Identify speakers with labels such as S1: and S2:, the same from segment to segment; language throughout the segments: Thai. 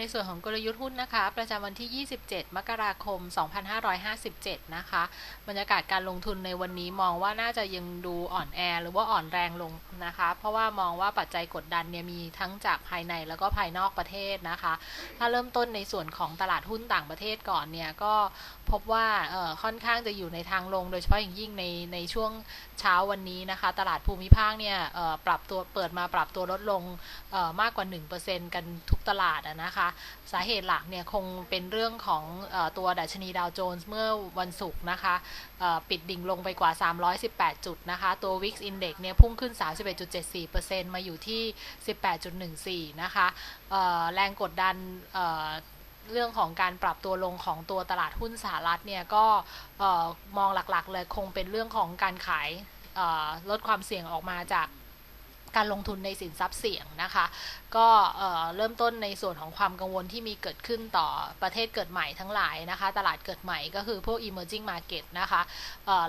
S1: ในส่วนของกลยุทธ์หุ้นนะคะ ประจำวันที่ 27 มกราคม 2557 นะคะ บรรยากาศการลงทุนในวันนี้มองว่าน่าจะยังดูอ่อนแอ หรือว่าอ่อนแรงลงนะคะ เพราะว่ามองว่าปัจจัยกดดันเนี่ยมีทั้งจากภายในแล้วก็ภายนอกประเทศนะคะ ถ้าเริ่มต้นในส่วนของตลาดหุ้นต่างประเทศก่อนเนี่ยก็พบว่าค่อนข้างจะอยู่ในทางลง โดยเฉพาะอย่างยิ่งในในช่วงเช้าวันนี้นะคะ ตลาดภูมิภาคเนี่ยปรับตัวเปิดมาปรับตัวลดลงมากกว่า 1%กันทุกตลาดนะคะสาเหตุหลักเนี่ยคงเป็นเรื่องของอตัวดัชนีดาวโจนส์เมื่อวันศุกร์นะคะปิดดิ่งลงไปกว่า 318 จุดนะคะ ตัว Wix Index เนี่ยพุ่งขึ้น 31.74%มาอยู่ที่ 18.14 นะคะแรงกดดันเรื่องของการปรับตัวลงของตัวตลาดหุ้นสหรัฐเนี่ยก็มองหลักๆเลยคงเป็นเรื่องของการขายลดความเสี่ยงออกมาจาก การลงทุนในสินทรัพย์เสี่ยงนะคะ ก็เริ่มต้นในส่วนของความกังวลที่มีเกิดขึ้นต่อประเทศเกิดใหม่ทั้งหลายนะคะ ตลาดเกิดใหม่ก็คือพวก emerging market นะคะ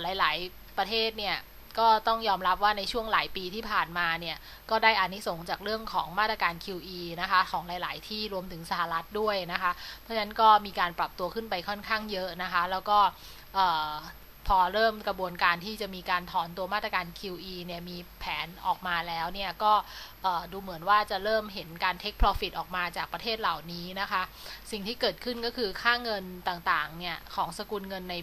S1: หลาย ๆ ประเทศเนี่ยก็ต้องยอมรับว่าในช่วงหลายปีที่ผ่านมาเนี่ย ก็ได้อานิสงจากเรื่องของมาตรการ QE นะคะ ของหลาย ๆ ที่รวมถึงสหรัฐด้วยนะคะ เพราะฉะนั้นก็มีการปรับตัวขึ้นไปค่อนข้างเยอะนะคะ แล้วก็ พอเริ่มกระบวนการที่จะมีการถอนตัวมาตรการ QE เนี่ยมีแผนออกมาแล้วเนี่ยก็ดูเหมือนว่าจะเริ่มเห็นการ take profit ออกมาจากประเทศเหล่านี้นะคะ สิ่งที่เกิดขึ้นก็คือค่าเงินต่างๆเนี่ยของสกุลเงินใน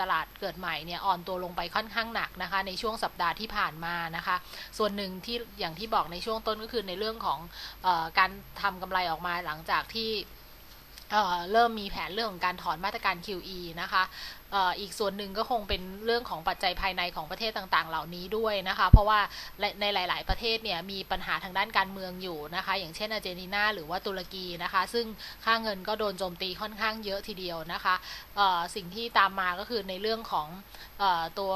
S1: ตลาดเกิดใหม่เนี่ยอ่อนตัวลงไปค่อนข้างหนักนะคะ ในช่วงสัปดาห์ที่ผ่านมานะคะ ส่วนหนึ่งที่อย่างที่บอกในช่วงต้นก็คือในเรื่องของอการทำกำไรออกมาหลังจากที่ เริ่มมีแผนเรื่องของการถอนมาตรการ QE นะคะอีกส่วนหนึ่งก็คงเป็นเรื่องของปัจจัยภายในของประเทศต่างๆ เหล่านี้ด้วยนะคะ เพราะว่าในหลาย ๆ ประเทศเนี่ยมีปัญหาทางด้านการเมืองอยู่นะคะ อย่างเช่นอาร์เจนตินาหรือว่าตุรกีนะคะ ซึ่งค่าเงินก็โดนโจมตีค่อนข้างเยอะทีเดียวนะคะสิ่งที่ตามมาก็คือในเรื่องของอตัว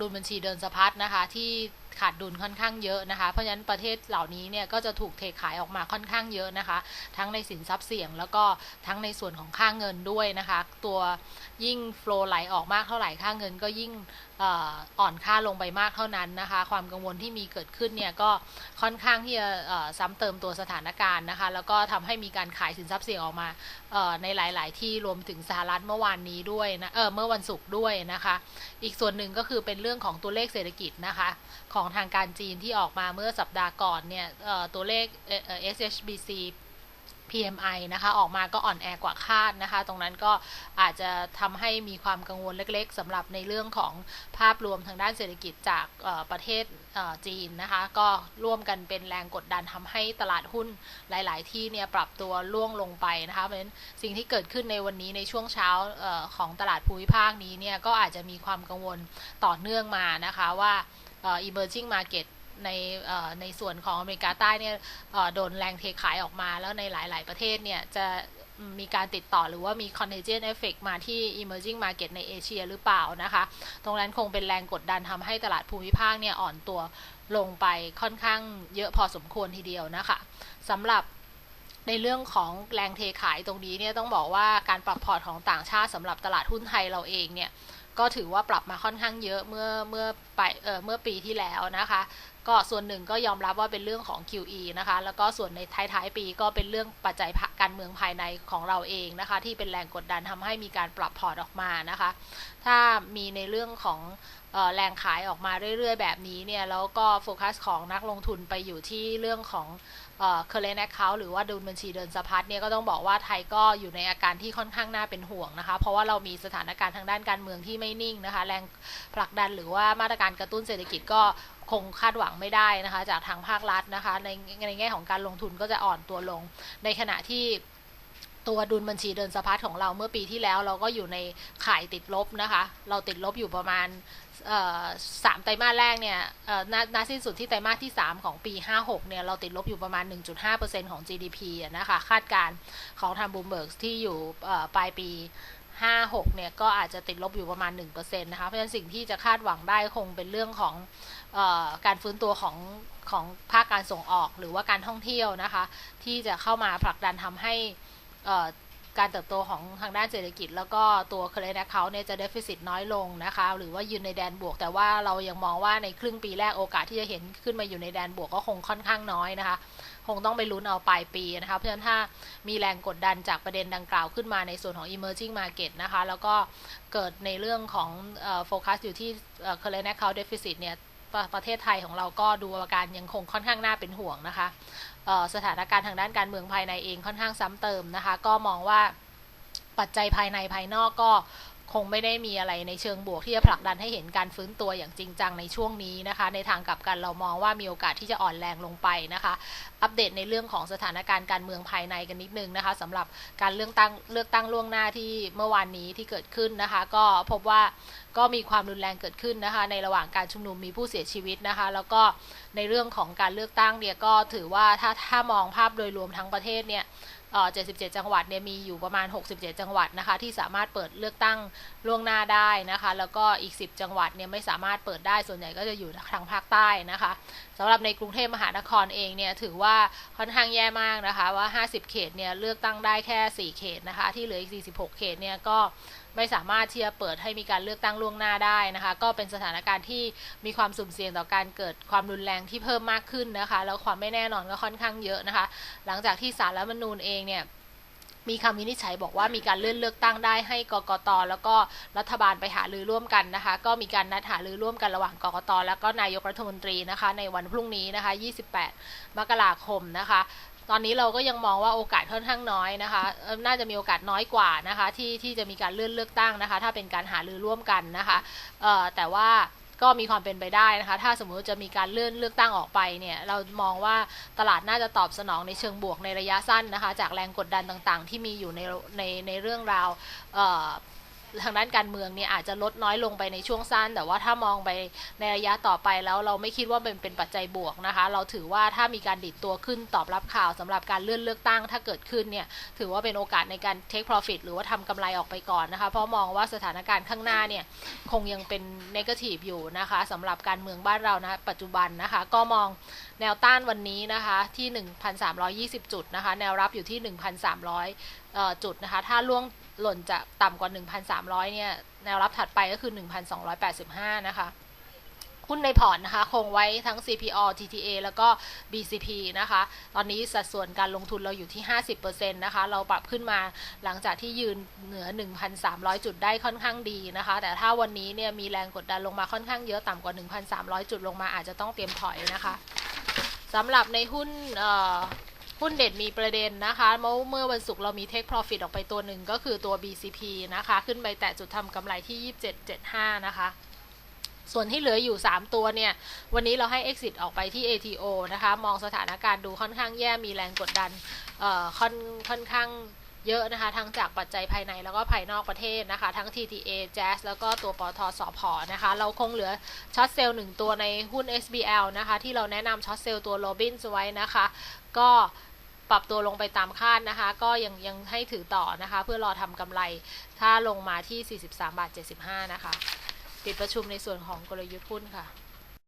S1: ดุลบัญชีเดินสะพัดนะคะที่ขาดดุลค่อนข้างเยอะนะคะ เพราะฉะนั้นประเทศเหล่านี้เนี่ยก็จะถูกเทขายออกมาค่อนข้างเยอะนะคะ ทั้งในสินทรัพย์เสี่ยง แล้วก็ทั้งในส่วนของค่าเงินด้วยนะคะ ตัวยิ่งโฟลไหลออกมากเท่าไหร่ค่าเงินก็ยิ่ง อ่อนค่าลงไปมากเท่านั้นนะคะ ความกังวลที่มีเกิดขึ้นเนี่ยก็ค่อนข้างที่จะซ้ำเติมตัวสถานการณ์นะคะ แล้วก็ทำให้มีการขายสินทรัพย์เสี่ยงออกมาในหลาย ๆ ที่รวมถึงสหรัฐเมื่อวานนี้ด้วยนะเออเมื่อวันศุกร์ด้วยนะคะ อีกส่วนหนึ่งก็คือเป็นเรื่องของตัวเลขเศรษฐกิจนะคะ ของทางการจีนที่ออกมาเมื่อสัปดาห์ก่อนเนี่ยตัวเลข SHBC PMI นะคะออกมาก็อ่อนแอกว่าคาดนะคะ ตรงนั้นก็อาจจะทำให้มีความกังวลเล็กๆสำหรับในเรื่องของภาพรวมทางด้านเศรษฐกิจจากประเทศจีนนะคะ ก็ร่วมกันเป็นแรงกดดันทำให้ตลาดหุ้นหลาย ๆ ที่เนี่ยปรับตัวล่วงลงไปนะคะเพราะฉะนั้นสิ่งที่เกิดขึ้นในวันนี้ในช่วงเช้าอของตลาดภูมิภาคนี้เนี่ยก็อาจจะมีความกังวลต่อเนื่องมานะคะว่า emerging market ในในส่วนของอเมริกาใต้เนี่ยโดนแรงเทขายออกมา แล้วในหลาย ๆ ประเทศเนี่ยจะมีการติดต่อหรือว่ามี contagion effect มาที่ emerging market ในเอเชียหรือเปล่านะคะ ตรงนั้นคงเป็นแรงกดดันทำให้ตลาดภูมิภาคเนี่ยอ่อนตัวลงไปค่อนข้างเยอะพอสมควรทีเดียวนะคะสำหรับในเรื่องของแรงเทขายตรงนี้เนี่ยต้องบอกว่าการปรับพอร์ตของต่างชาติสำหรับตลาดหุ้นไทยเราเองเนี่ยก็ถือว่าปรับมาค่อนข้างเยอะเมื่อเมื่อไปเออเมื่อปีที่แล้วนะคะ ก็ส่วนหนึ่งก็ยอมรับว่าเป็นเรื่องของ QE นะคะ แล้วก็ส่วนในท้ายๆปีก็เป็นเรื่องปัจจัยการเมืองภายในของเราเองนะคะ ที่เป็นแรงกดดันทำให้มีการปรับพอร์ตออกมานะคะ ถ้ามีในเรื่องของแรงขายออกมาเรื่อยๆ แบบนี้เนี่ย แล้วก็โฟกัสของนักลงทุนไปอยู่ที่เรื่องของ current account หรือว่าดุลบัญชีเดินสะพัดเนี่ยก็ต้องบอกว่าไทยก็อยู่ในอาการที่ค่อนข้างน่าเป็นห่วงนะคะ เพราะว่าเรามีสถานการณ์ทางด้านการเมืองที่ไม่นิ่งนะคะ แรงผลักดันหรือว่ามาตรการกระตุ้นเศรษฐกิจก็ คงคาดหวังไม่ได้นะคะ จากทางภาครัฐนะคะ ในในแง่ของการลงทุนก็จะอ่อนตัวลง ในขณะที่ตัวดุลบัญชีเดินสะพัดของเราเมื่อปีที่แล้วเราก็อยู่ในข่ายติดลบนะคะ เราติดลบอยู่ประมาณสามไตรมาสแรกเนี่ยนาสิ้นสุดที่ไตรมาสที่ 3 ของปี 56 เนี่ย เราติดลบอยู่ประมาณ 1.5%ของ GDP นะคะ คาดการของทางบูมเบิร์กที่อยู่ปลายปี 56 เนี่ย ก็อาจจะติดลบอยู่ประมาณ 1%นะคะ เพราะฉะนั้นสิ่งที่จะคาดหวังได้คงเป็นเรื่องของ การฟื้นตัวของของภาคการส่งออกหรือว่าการท่องเที่ยวนะคะ ที่จะเข้ามาผลักดันทำให้การเติบโตของทางด้านเศรษฐกิจ แล้วก็ตัว current account เนี่ยจะ deficit น้อยลงนะคะ หรือว่ายืนในแดนบวก แต่ว่าเรายังมองว่าในครึ่งปีแรกโอกาสที่จะเห็นขึ้นมาอยู่ในแดนบวกก็คงค่อนข้างน้อยนะคะ คงต้องไปลุ้นเอาปลายปีนะคะ เพราะฉะนั้นถ้ามีแรงกดดันจากประเด็นดังกล่าวขึ้นมาในส่วนของ emerging market นะคะ แล้วก็เกิดในเรื่องของโฟกัสอยู่ที่เอ่อ current account deficit เนี่ย ประประเทศไทยของเราก็ดูอาการยังคงค่อนข้างน่าเป็นห่วงนะคะสถานการณ์ทางด้านการเมืองภายในเองค่อนข้างซ้ำเติมนะคะ ก็มองว่าปัจจัยภายในภายนอกก็ คงไม่ได้มีอะไรในเชิงบวกที่จะผลักดันให้เห็นการฟื้นตัวอย่างจริงจังในช่วงนี้นะคะ ในทางกลับกันเรามองว่ามีโอกาสที่จะอ่อนแรงลงไปนะคะ อัปเดตในเรื่องของสถานการณ์การเมืองภายในกันนิดนึงนะคะสำหรับการเลือกตั้งเลือกตั้งล่วงหน้าที่เมื่อวานนี้ที่เกิดขึ้นนะคะ ก็พบว่าก็มีความรุนแรงเกิดขึ้นนะคะ ในระหว่างการชุมนุมมีผู้เสียชีวิตนะคะ แล้วก็ในเรื่องของการเลือกตั้งเนี่ยก็ถือว่าถ้าถ้ามองภาพโดยรวมทั้งประเทศเนี่ย 77 จังหวัดเนี่ยมีอยู่ประมาณ 67 จังหวัดนะคะ ที่สามารถเปิดเลือกตั้งล่วงหน้าได้นะคะ แล้วก็อีก 10 จังหวัดเนี่ยไม่สามารถเปิดได้ส่วนใหญ่ก็จะอยู่ทางภาคใต้นะคะสำหรับในกรุงเทพมหานครเองเนี่ยถือว่าค่อนข้างแย่มากนะคะว่า 50 เขตเนี่ยเลือกตั้งได้แค่ 4 เขตนะคะ ที่เหลืออีก 46 เขตเนี่ยก็ไม่สามารถที่จะเปิดให้มีการเลือกตั้งล่วงหน้าได้นะคะ ก็เป็นสถานการณ์ที่มีความสุ่มเสี่ยงต่อการเกิดความรุนแรงที่เพิ่มมากขึ้นนะคะ แล้วความไม่แน่นอนก็ค่อนข้างเยอะนะคะ หลังจากที่สารรัฐมนูญเองเนี่ยมีคำวินิจฉัยบอกว่ามีการเลื่อนเลือกตั้งได้ให้กกตแล้วก็รัฐบาลไปหารือร่วมกันนะคะ ก็มีการนัดหารือร่วมกันระหว่างกกตแล้วก็นายกรัฐมนตรีนะคะ ในวันพรุ่งนี้นะคะ 28 มกราคมนะคะ ตอนนี้เราก็ยังมองว่าโอกาสค่อนข้างน้อยนะคะ น่าจะมีโอกาสน้อยกว่านะคะ ที่ที่จะมีการเลื่อนเลือกตั้งนะคะ ถ้าเป็นการหารือร่วมกันนะคะแต่ว่า ก็มีความเป็นไปได้นะคะ ถ้าสมมุติจะมีการเลื่อนเลือกตั้งออกไปเนี่ย เรามองว่าตลาดน่าจะตอบสนองในเชิงบวกในระยะสั้นนะคะ จากแรงกดดันต่างๆ ที่มีอยู่ในในในเรื่องราวเอ่อ ทางด้านการเมืองเนี่ยอาจจะลดน้อยลงไปในช่วงสั้น แต่ว่าถ้ามองไปในระยะต่อไปแล้วเราไม่คิดว่าเป็นเป็นปัจจัยบวกนะคะ เราถือว่าถ้ามีการดิดตัวขึ้นตอบรับข่าวสำหรับการเลื่อนเลือกตั้ง ถ้าเกิดขึ้นเนี่ยถือว่าเป็นโอกาสในการ take profit หรือว่าทำกำไรออกไปก่อนนะคะ เพราะมองว่าสถานการณ์ข้างหน้าเนี่ยคงยังเป็น negative อยู่นะคะสำหรับการเมืองบ้านเรานะปัจจุบันนะคะ ก็มองแนวต้านวันนี้นะคะที่ 1,320 จุดนะคะ แนวรับอยู่ที่ 1,300เอ่อจุดนะคะ ถ้าล่วง หล่นจากต่ำกว่า 1,300 เนี่ย แนวรับถัดไปก็คือ 1,285 นะคะหุ้นในพอร์ตนะคะคงไว้ทั้ง CPO TTA แล้วก็ BCP นะคะ ตอนนี้สัดส่วนการลงทุนเราอยู่ที่ 50%นะคะ เราปรับขึ้นมาหลังจากที่ยืนเหนือ 1,300 จุดได้ค่อนข้างดีนะคะ แต่ถ้าวันนี้เนี่ยมีแรงกดดันลงมาค่อนข้างเยอะต่ำกว่า 1,300 จุดลงมาอาจจะต้องเตรียมถอยนะคะสำหรับในหุ้นเอ่อ หุ้นเด่นมีประเด็นนะคะ เมื่อเมื่อวันศุกร์เรามี Take Profit ออกไปตัวหนึ่งก็คือตัว BCP นะคะ ขึ้นไปแตะจุดทำกำไรที่ 27.75 นะคะส่วนที่เหลืออยู่ 3 ตัวเนี่ย วันนี้เราให้ Exit ออกไปที่ ATO นะคะ มองสถานการณ์ดูค่อนข้างแย่มีแรงกดดันค่อนค่อนข้างเยอะนะคะ ทั้งจากปัจจัยภายในแล้วก็ภายนอกประเทศนะคะ ทั้ง TTA Jazz แล้วก็ตัวปตทสอพนะคะ เราคงเหลือช็อตเซลล์หนึ่งตัวในหุ้น SBL นะคะ ที่เราแนะนำช็อตเซลล์ตัว Robin ไว้นะคะ ก็ ปรับตัวลงไปตามคาดนะคะ ก็ยังยังให้ถือต่อนะคะ เพื่อรอทำกำไร ถ้าลงมาที่ 43 บาท 75 นะคะ ปิดประชุมในส่วนของกลยุทธ์หุ้นค่ะ